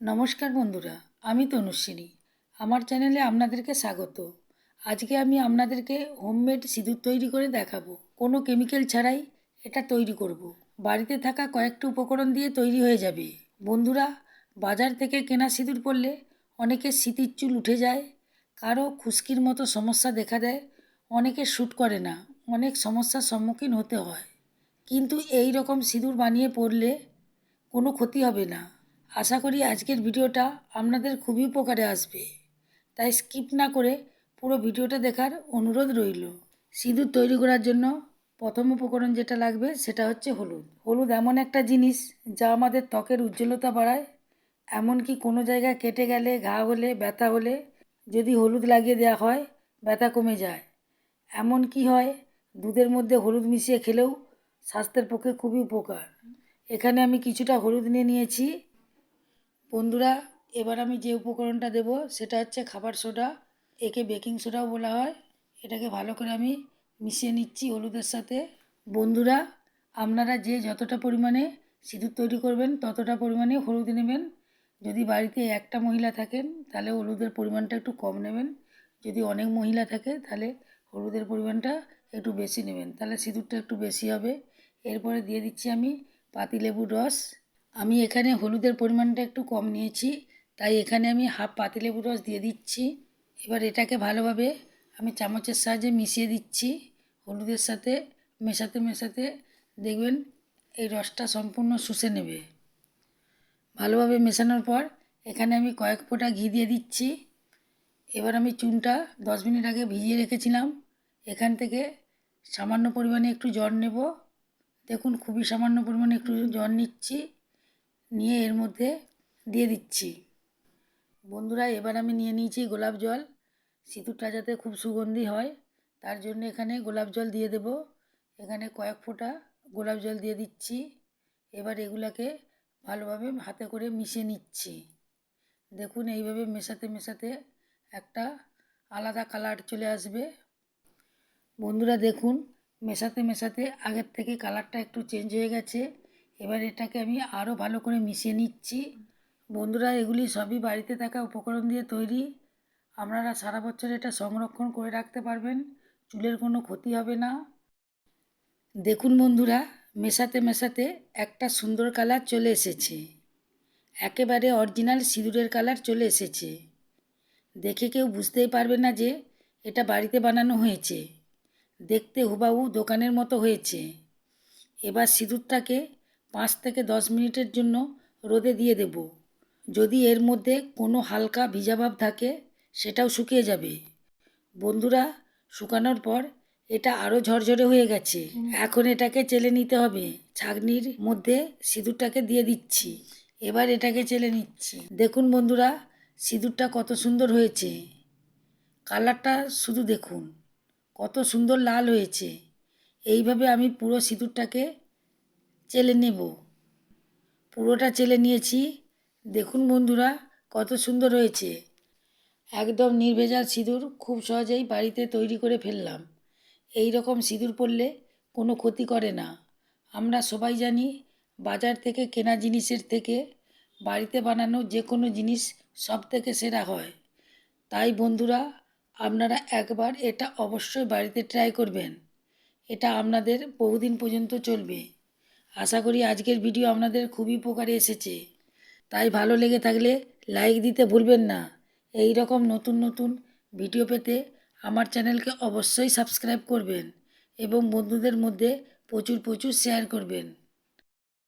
নমস্কার বন্ধুরা, আমি তনুশ্রী। আমার চ্যানেলে আপনাদেরকে স্বাগত। আজকে আমি আপনাদেরকে হোমমেড সিঁদুর তৈরি করে দেখাবো। কোনো কেমিক্যাল ছাড়াই এটা তৈরি করব। বাড়িতে থাকা কয়েকটা উপকরণ দিয়ে তৈরি হয়ে যাবে। বন্ধুরা, বাজার থেকে কেনা সিঁদুর পরলে অনেকের স্মৃতির চুল উঠে যায়, কারও খুশকির মতো সমস্যা দেখা দেয়, অনেকে শ্যুট করে না, অনেক সমস্যার সম্মুখীন হতে হয়। কিন্তু এই রকম সিঁদুর বানিয়ে পরলে কোনো ক্ষতি হবে না। আশা করি আজকের ভিডিওটা আপনাদের খুবই উপকারে আসবে। তাই স্কিপ না করে পুরো ভিডিওটা দেখার অনুরোধ রইল। সিঁদুর তৈরি করার জন্য প্রথম উপকরণ যেটা লাগবে সেটা হচ্ছে হলুদ। হলুদ এমন একটা জিনিস যা আমাদের ত্বকের উজ্জ্বলতা বাড়ায়। এমনকি কোনো জায়গায় কেটে গেলে, ঘা হলে, ব্যথা হলে যদি হলুদ লাগিয়ে দেওয়া হয়, ব্যথা কমে যায়। এমন কি হয়, দুধের মধ্যে হলুদ মিশিয়ে খেলেও স্বাস্থ্যের পক্ষে খুবই উপকার। এখানে আমি কিছুটা হলুদ নিয়ে নিয়েছি। বন্ধুরা, এবার আমি যে উপকরণটা দেব সেটা হচ্ছে খাবার সোডা। একে বেকিং সোডাও বলা হয়। এটাকে ভালো করে আমি মিশিয়ে নিচ্ছি হলুদের সাথে। বন্ধুরা, আপনারা যে যতটা পরিমাণে সিঁদুর তৈরি করবেন, ততটা পরিমাণে হলুদ নেবেন। যদি বাড়িতে একটা মহিলা থাকেন, তাহলে হলুদের পরিমাণটা একটু কম নেবেন। যদি অনেক মহিলা থাকে, তাহলে হলুদের পরিমাণটা একটু বেশি নেবেন। তাহলে সিঁদুরটা একটু বেশি হবে। এরপরে দিয়ে দিচ্ছি আমি পাতিলেবুর রস। আমি এখানে হলুদের পরিমাণটা একটু কম নিয়েছি, তাই এখানে আমি হাফ পাতিলেবুর রস দিয়ে দিচ্ছি। এবার এটাকে ভালোভাবে আমি চামচের সাহায্যে মিশিয়ে দিচ্ছি, হলুদের সাথে মেশাতে মেশাতে। দেখবেন এই রসটা সম্পূর্ণ শুষে নেবে। ভালোভাবে মেশানোর পর এখানে আমি কয়েক ফোঁটা ঘি দিয়ে দিচ্ছি। এবার আমি চুনটা দশ মিনিট আগে ভিজিয়ে রেখেছিলাম। এখান থেকে সামান্য পরিমাণে একটু জল নেব। দেখুন খুবই সামান্য পরিমাণে একটু জল নিচ্ছি। নিয়ে এর মধ্যে দিয়ে দিচ্ছি। বন্ধুরা, এবার আমি নিয়ে নিয়েছি গোলাপ জল। সিঁদুরটা যাতে খুব সুগন্ধি হয়, তার জন্য এখানে গোলাপ জল দিয়ে দেব। এখানে কয়েক ফোঁটা গোলাপ জল দিয়ে দিচ্ছি। এবার এগুলাকে ভালোভাবে হাতে করে মিশিয়ে নিচ্ছি। দেখুন, এইভাবে মেশাতে মেশাতে একটা আলাদা কালার চলে আসবে। বন্ধুরা, দেখুন, মেশাতে মেশাতে আগের থেকে কালারটা একটু চেঞ্জ হয়ে গেছে। এবার এটাকে আমি আরও ভালো করে মিশিয়ে নিচ্ছি। বন্ধুরা, এগুলি সবই বাড়িতে থাকা উপকরণ দিয়ে তৈরি। আপনারা সারা বছর এটা সংরক্ষণ করে রাখতে পারবেন, চুলের কোনো ক্ষতি হবে না। দেখুন বন্ধুরা, মেশাতে মেশাতে একটা সুন্দর কালার চলে এসেছে। একেবারে অরিজিনাল সিঁদুরের কালার চলে এসেছে। দেখে কেউ বুঝতেই পারবে না যে এটা বাড়িতে বানানো হয়েছে। দেখতে হুবাহু দোকানের মতো হয়েছে। এবার সিঁদুরটাকে পাঁচ থেকে দশ মিনিটের জন্য রোদে দিয়ে দেব। যদি এর মধ্যে কোনো হালকা ভিজাভাব থাকে, সেটাও শুকিয়ে যাবে। বন্ধুরা, শুকানোর পর এটা আরও ঝরঝরে হয়ে গেছে। এখন এটাকে চেলে নিতে হবে। ছাগনির মধ্যে সিঁদুরটাকে দিয়ে দিচ্ছি। এবার এটাকে চেলে নিচ্ছি। দেখুন বন্ধুরা, সিঁদুরটা কত সুন্দর হয়েছে। কালারটা শুধু দেখুন, কত সুন্দর লাল হয়েছে। এইভাবে আমি পুরো সিঁদুরটাকে চেলে নেব। পুরোটা চেলে নিয়েছি। দেখুন বন্ধুরা, কত সুন্দর হয়েছে। একদম নির্ভেজাল সিঁদুর খুব সহজেই বাড়িতে তৈরি করে ফেললাম। এই রকম সিঁদুর পরলে কোনো ক্ষতি করে না। আমরা সবাই জানি, বাজার থেকে কেনা জিনিসের থেকে বাড়িতে বানানো যে কোনো জিনিস সব থেকে সেরা হয়। তাই বন্ধুরা, আপনারা একবার এটা অবশ্যই বাড়িতে ট্রাই করবেন। এটা আপনাদের বহুদিন পর্যন্ত চলবে। আশা করি আজকের ভিডিও আপনাদের খুবই উপকারে এসেছে। তাই ভালো লেগে থাকলে লাইক দিতে ভুলবেন না। এই রকম নতুন নতুন ভিডিও পেতে আমার চ্যানেলকে অবশ্যই সাবস্ক্রাইব করবেন এবং বন্ধুদের মধ্যে প্রচুর প্রচুর শেয়ার করবেন।